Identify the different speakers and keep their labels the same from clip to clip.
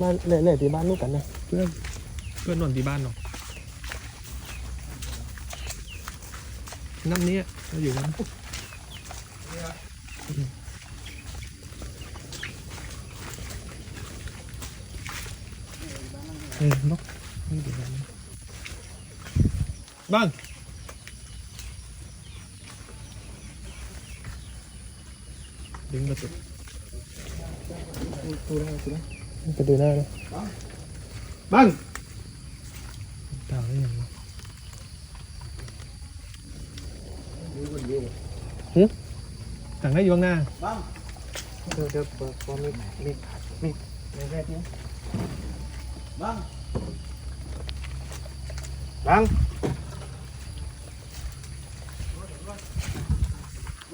Speaker 1: มาเล่นๆที่บ้านนู้นกันนะ
Speaker 2: เพื่อนเพื่อนนอนที่บ้านเนาะน้ำนี้เราอยู่กันเออนกนี่ดีกันบ้างดึงมาสุด
Speaker 1: ดูได้ดูได้
Speaker 2: ไปดูหน้าเลย
Speaker 1: บ้าง
Speaker 2: ตาได้ยังวะต่างได้อยู่ข้างหน้า
Speaker 1: เดี๋ยวเดี๋ยวพอพอมีมีมีมีแรกนี้บ้างบ้าง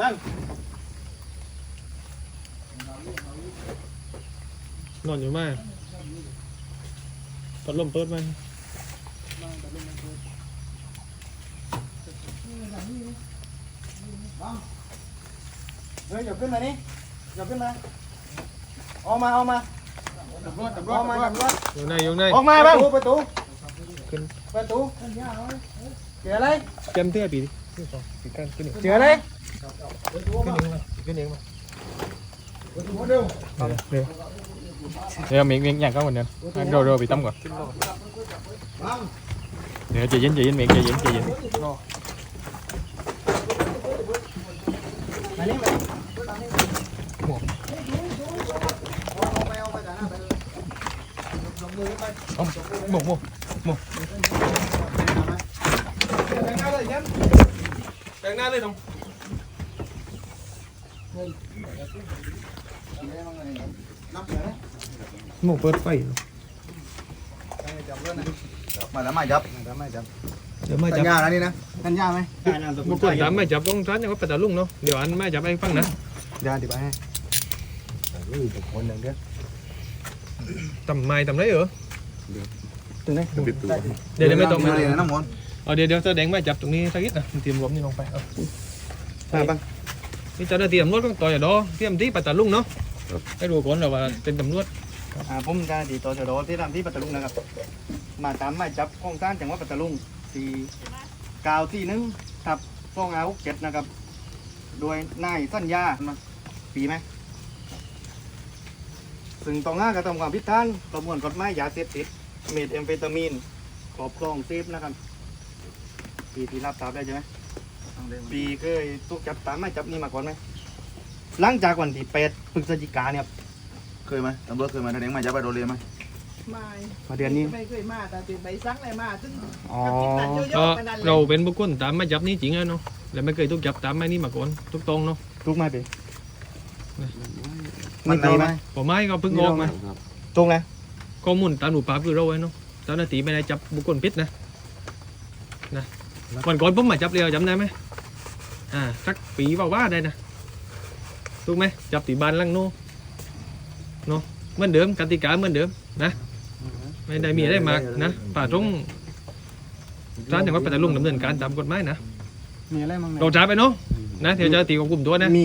Speaker 1: บ้าง
Speaker 2: นอนอยู่มากพัดลมเปิดไหม
Speaker 1: เฮ้ยอย่าขึ้นมานี่อย่าขึ้นมาออกมาออกมาออกมาออกมา
Speaker 2: อยู่ในอยู่ใน
Speaker 1: ออกมาบ้างประตู
Speaker 2: ขึ้น
Speaker 1: ประตูเจออะไร
Speaker 2: เตรียมเตี้ยปีดิขึ้นสองปีกันขึ้นหนึ่ง
Speaker 1: เจออะไร
Speaker 2: ขึ้นเองมาขึ้นเองมา
Speaker 1: เร็ว
Speaker 2: เดี๋ยวเดี๋ยวมีมีอย่างก็เหมือนเดิมเดี๋ยวเดี๋ยวไปตั้มก่อนเดี๋ยวใจเย็นใจเย็นเมฆใจเย็นใจเย็น
Speaker 1: มานี่มา
Speaker 2: เอาหมกหมกหมกแบ่งหน้าเลยยันแบ่งหน้าเลยน้องหมกเปิดไฟ
Speaker 3: มาแล้วมาจับ
Speaker 2: เดี๋ยวมา
Speaker 3: สั
Speaker 2: จั
Speaker 3: ญ
Speaker 2: บ
Speaker 3: ญาแล้วนี่นะ
Speaker 1: ทันยาไหม
Speaker 2: บางคนถามไม่จับต้องร้านยังว่าปัตตาลุงเนาะเดี๋ยวอันไม่จับไอ้ฟังนะ
Speaker 1: ยาดีไปให้
Speaker 3: คนหนึ่งเด้อ
Speaker 2: ตำไม้ตำไรเหรอ
Speaker 1: ถึงได้
Speaker 2: เดี๋ยวเดี๋ยวไม่ต้อง
Speaker 3: มา
Speaker 2: มา
Speaker 3: เลยนะน้ำมนต์
Speaker 2: เอาเดี๋ยวเดี๋ยวแสดงไม่จับตรงนี้สักนิดนะเตรียมรวมนี่ลงไปเอา
Speaker 1: มาบ้าง
Speaker 2: นี่เจ้าหน้าที่ตำรวจก็ต่อยอย่าดอเตรียมที่ปัตตาลุงเนาะ ให้ดูก่อนเราว่าเป็นตำรวจ
Speaker 1: อ่าผมจะดีต่อชดที่ทำที่ปัตตาลุงนะครับ มาตามหมายจับของศาลจังหวัดปัตตาลุงที่กาวที่หนึ่งทับสองอาหกเจ็ดนะครับ โดยนายสัญญาปีไหมซึ่งต้องห้ากระทำความผิดฐานประมวลกฎหมายยาเสพติดเมทแอมเฟตามีนครอบครองเสพนะครับ ปีที่รับทราบได้ใช่ไหมปีเคยถูกจับตามหมายจับนี่มาก่อนไหม หลังจากวันที่แปดพฤศจิกาเนี่ยครับ
Speaker 3: เคยไหมตำรวจเคยมาแสดงมาจับไปโดนเรียนไหม
Speaker 4: ไม่
Speaker 1: มาเดือนนี้
Speaker 4: ไม่เคยมาแต่เป็นใบสั่งอะไรมาซึ่ง
Speaker 1: อ๋อ
Speaker 4: กับคิดตัดโย
Speaker 2: ก็
Speaker 4: โย่กันนั่นแหละ
Speaker 2: เราเป็นบุคคลตามไม่จับนี่จริงอะเนาะแล้วไม่เคยถูกจับตามไม่นี่มาก่อนทุกตรงเนาะ
Speaker 1: ถูกไหมเป็น
Speaker 3: มันไหนไหม
Speaker 2: ผมไม่ก็เพิ่งออกมา
Speaker 1: ตรงนะ
Speaker 2: ข้อมูลตามหนูปราบคือเราไว้เนาะเจ้าหน้าที่ไม่ได้จับบุคคลผิดนะนะวันก่อนผมมาจับเรียวจำได้ไหมอ่าสักปีว่าว่าได้นะ ถูกไหมจับตีบานลังโนเนาะเหมือนเดิมกติกาเหมือนเดิมนะ ไม่ได้มีอะไรมากนะป่าตรงร้านอย่างว่าปัตตาลุงดำเนินการตามกฎหมายนะ
Speaker 1: มีอะไรมั้ง
Speaker 2: เราจับไปเนาะนะเดี๋ยวเจะตีของกลุ่มตัวนะ
Speaker 1: มี